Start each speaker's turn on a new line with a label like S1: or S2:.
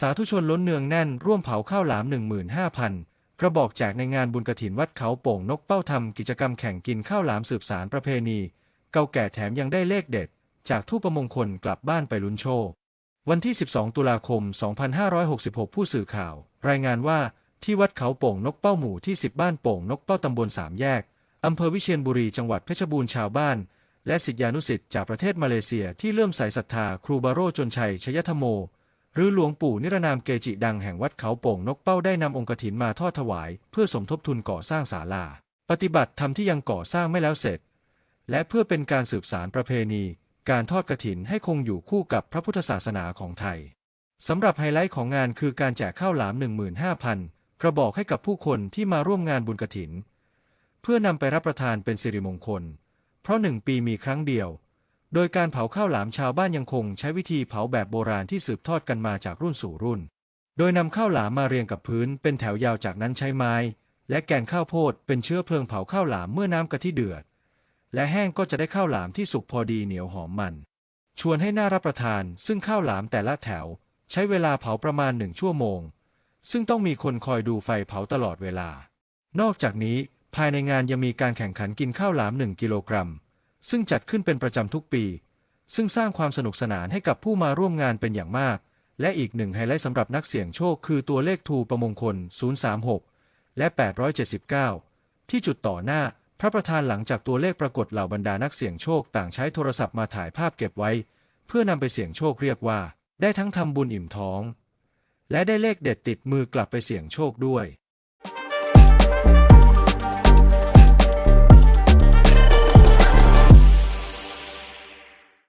S1: สาธุชนล้นเนืองแน่นร่วมเผาข้าวหลาม 15,000 กระบอกแจกในงานบุญกระถินวัดเขาโป่งนกเป้าทำกิจกรรมแข่งกินข้าวหลามสืบสารประเพณี เก่าแก่แถมยังได้เลขเด็ด จากทูปประมงคลกลับบ้านไปลุ้นโชควันที่ 12 ตุลาคม 2566 ผู้สื่อข่าว รายงานว่าที่วัดเขาโป่งนกเป้าหมู่ที่ 10 บ้านโป่งนกเป้าตำบลสามแยกอำเภอวิเชียรบุรีจังหวัดเพชรบูรณ์ชาวบ้าน และศิษยานุศิษย์จากประเทศมาเลเซียที่เริ่อมใส่ศรัทธาครูบาโรจนชัยชยธโม หรือหลวงปู่นิรนามเกจิดังแห่งวัดเขาโป่งนกเป้าได้นำองค์กฐินมาทอดถวาย เพื่อสมทบทุนก่อสร้างศาลา ปฏิบัติธรรมที่ยังก่อสร้างไม่แล้วเสร็จ และเพื่อเป็นการสืบสารประเพณี การทอดกฐินให้คงอยู่คู่กับพระพุทธศาสนาของไทยสำหรับไฮไลท์ของงานคือการแจกข้าวหลาม 15,000 กระบอกให้กับผู้คนที่มาร่วมงานบุญกฐิน เพื่อนำไปรับประทานเป็นสิริมงคล เพราะหนึ่งปีมีครั้งเดียว โดยการเผาข้าวหลามชาวบ้านยังคงใช้วิธีเผาแบบโบราณที่สืบทอดกันมาจากรุ่นสู่รุ่น โดยนำข้าวหลามมาเรียงกับพื้นเป็นแถวยาวจากนั้นใช้ไม้ และแกนข้าวโพดเป็นเชื้อเพลิงเผาข้าวหลามเมื่อน้ำกะทิเดือด และแห้งก็จะได้ข้าวหลามที่สุกพอดีเหนียวหอมมัน ชวนให้น่ารับประทาน ซึ่งข้าวหลามแต่ละแถว ใช้เวลาเผาประมาณหนึ่งชั่วโมง ซึ่งต้องมีคนคอยดูไฟเผาตลอดเวลา นอกจากนี้ภายในงานยังมีการแข่งขันกินข้าวหลามหนึ่งกิโลกรัม ซึ่งจัดขึ้นเป็นประจำทุกปี ซึ่งสร้างความสนุกสนานให้กับผู้มาร่วมงานเป็นอย่างมาก และอีกหนึ่งไฮไลท์สำหรับนักเสี่ยงโชคคือตัวเลขทูประมงคล 036 และ 879 ที่จุดต่อหน้าพระประธานหลังจากตัวเลขปรากฏเหล่าบรรดานักเสี่ยงโชคต่างใช้โทรศัพท์มาถ่ายภาพเก็บไว้ เพื่อนำไปเสี่ยงโชคเรียกว่า ได้ทั้งทำบุญอิ่มท้อง และได้เลขเด็ดติดมือกลับไปเสี่ยงโชคด้วย